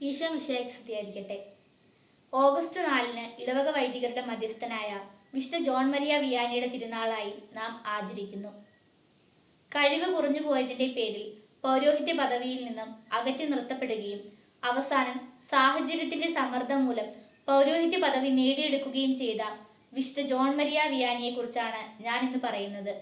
Isho സ്ഥിതിയായിരിക്കട്ടെ August നാലിന് ഇടവക വൈദികരുടെ മധ്യസ്ഥനായ വിശുദ്ധ ജോൺ മരിയ വിയാനിയുടെ തിരുനാളായി നാം ആചരിക്കുന്നു. കഴിവ് കുറഞ്ഞു പോയതിന്റെ പേരിൽ പൗരോഹിത്യ പദവിയിൽ നിന്നും അകറ്റി നിർത്തപ്പെടുകയും അവസാനം സാഹചര്യത്തിന്റെ സമ്മർദ്ദം മൂലം പൗരോഹിത്യ പദവി നേടിയെടുക്കുകയും ചെയ്ത വിശുദ്ധ ജോൺ മരിയ വിയാനിയെ കുറിച്ചാണ് ഞാൻ ഇന്ന് പറയുന്നത്.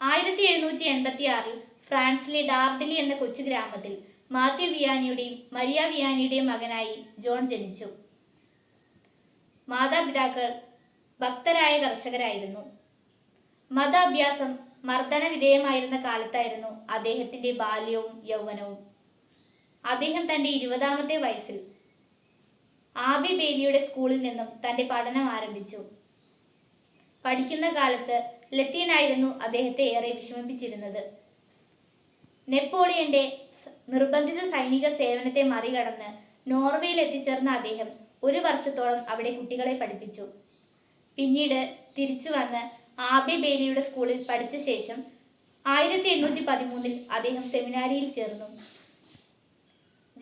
ആയിരത്തി എഴുന്നൂറ്റി എൺപത്തി ആറിൽ ഫ്രാൻസിലെ ഡാർഡലി എന്ന കൊച്ചു ഗ്രാമത്തിൽ മാത്യു വിയാനിയുടെയും മരിയ വിയാനിയുടെയും മകനായി ജോൺ ജനിച്ചു. മാതാപിതാക്കൾ ഭക്തരായ കർഷകരായിരുന്നു. മതാഭ്യാസം മർദ്ദന വിധേയമായിരുന്ന കാലത്തായിരുന്നു അദ്ദേഹത്തിന്റെ ബാല്യവും യൗവനവും. അദ്ദേഹം തന്റെ ഇരുപതാമത്തെ വയസ്സിൽ ആബി ബേലിയുടെ സ്കൂളിൽ നിന്നും തന്റെ പഠനം ആരംഭിച്ചു. പഠിക്കുന്ന കാലത്ത് ലത്തീനായിരുന്നു അദ്ദേഹത്തെ ഏറെ വിഷമിപ്പിച്ചിരുന്നത്. നെപ്പോളിയന്റെ നിർബന്ധിത സൈനിക സേവനത്തെ മറികടന്ന് നോർവേയിൽ എത്തിച്ചേർന്ന അദ്ദേഹം ഒരു വർഷത്തോളം അവിടെ കുട്ടികളെ പഠിപ്പിച്ചു. പിന്നീട് തിരിച്ചു വന്ന് ആബി ബേലിയുടെ സ്കൂളിൽ പഠിച്ച ശേഷം ആയിരത്തി എണ്ണൂറ്റി പതിമൂന്നിൽ അദ്ദേഹം സെമിനാരിയിൽ ചേർന്നു.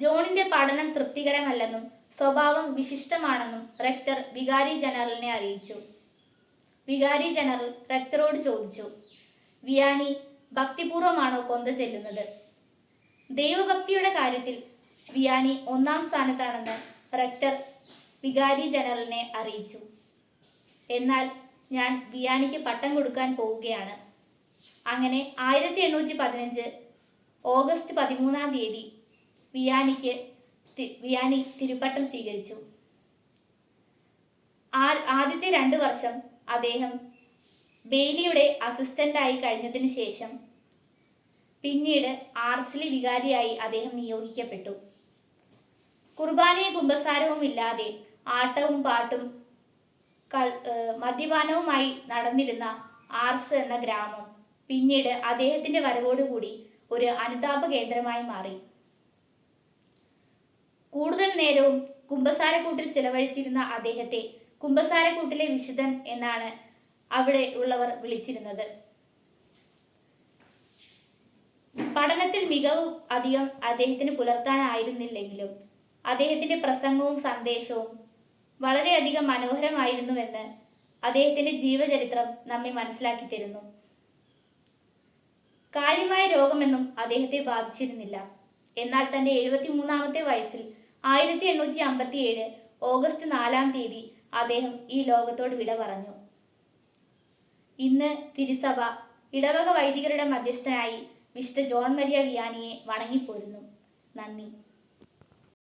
ജോണിന്റെ പഠനം തൃപ്തികരമല്ലെന്നും സ്വഭാവം വിശിഷ്ടമാണെന്നും റെക്ടർ വികാരി ജനറലിനെ അറിയിച്ചു. വികാരി ജനറൽ റെക്ടറോട് ചോദിച്ചു വിയാനി ഭക്തിപൂർവമാണോ കൊന്ത ചെല്ലുന്നത്? ദൈവഭക്തിയുടെ കാര്യത്തിൽ വിയാനി ഒന്നാം സ്ഥാനത്താണെന്ന് റക്ടർ വികാരി ജനറലിനെ അറിയിച്ചു. എന്നാൽ ഞാൻ വിയാനിക്ക് പട്ടം കൊടുക്കാൻ പോവുകയാണ്. അങ്ങനെ ആയിരത്തി എണ്ണൂറ്റി പതിനഞ്ച് ഓഗസ്റ്റ് പതിമൂന്നാം തീയതി വിയാനിക്ക് വിയാനി തിരുപ്പട്ടം സ്വീകരിച്ചു. ആദ്യത്തെ രണ്ട് വർഷം അദ്ദേഹം ബെയിലിയുടെ അസിസ്റ്റന്റായി കഴിഞ്ഞതിന് ശേഷം പിന്നീട് ആർസിലി വികാരിയായി അദ്ദേഹം നിയോഗിക്കപ്പെട്ടു. കുർബാനയും കുമ്പസാരവും ഇല്ലാതെ ആട്ടവും പാട്ടും മദ്യപാനവുമായി നടന്നിരുന്ന ആർസ് എന്ന ഗ്രാമം പിന്നീട് അദ്ദേഹത്തിന്റെ വരവോടുകൂടി ഒരു അനുതാപ കേന്ദ്രമായി മാറി. കൂടുതൽ നേരവും കുമ്പസാരക്കൂട്ടിൽ ചിലവഴിച്ചിരുന്ന അദ്ദേഹത്തെ കുമ്പസാരക്കൂട്ടിലെ വിശുദ്ധൻ എന്നാണ് അവിടെ ഉള്ളവർ വിളിച്ചിരുന്നത്. പഠനത്തിൽ മികവ് അധികം അദ്ദേഹത്തിന് പുലർത്താനായിരുന്നില്ലെങ്കിലും അദ്ദേഹത്തിന്റെ പ്രസംഗവും സന്ദേശവും വളരെയധികം മനോഹരമായിരുന്നുവെന്ന് അദ്ദേഹത്തിന്റെ ജീവചരിത്രം നമ്മെ മനസ്സിലാക്കി തരുന്നു. കാര്യമായ രോഗമെന്നും അദ്ദേഹത്തെ ബാധിച്ചിരുന്നില്ല. എന്നാൽ തന്റെ എഴുപത്തി മൂന്നാമത്തെ വയസ്സിൽ ആയിരത്തി എണ്ണൂറ്റി അമ്പത്തി ഏഴ് ഓഗസ്റ്റ് നാലാം തീയതി അദ്ദേഹം ഈ ലോകത്തോട് വിട പറഞ്ഞു. ഇന്ന് തിരുസഭ ഇടവക വൈദികരുടെ മധ്യസ്ഥനായി വിശുദ്ധ ജോൺ മരിയ വിയാനിയെ വണങ്ങിപ്പോരുന്നു. നന്ദി.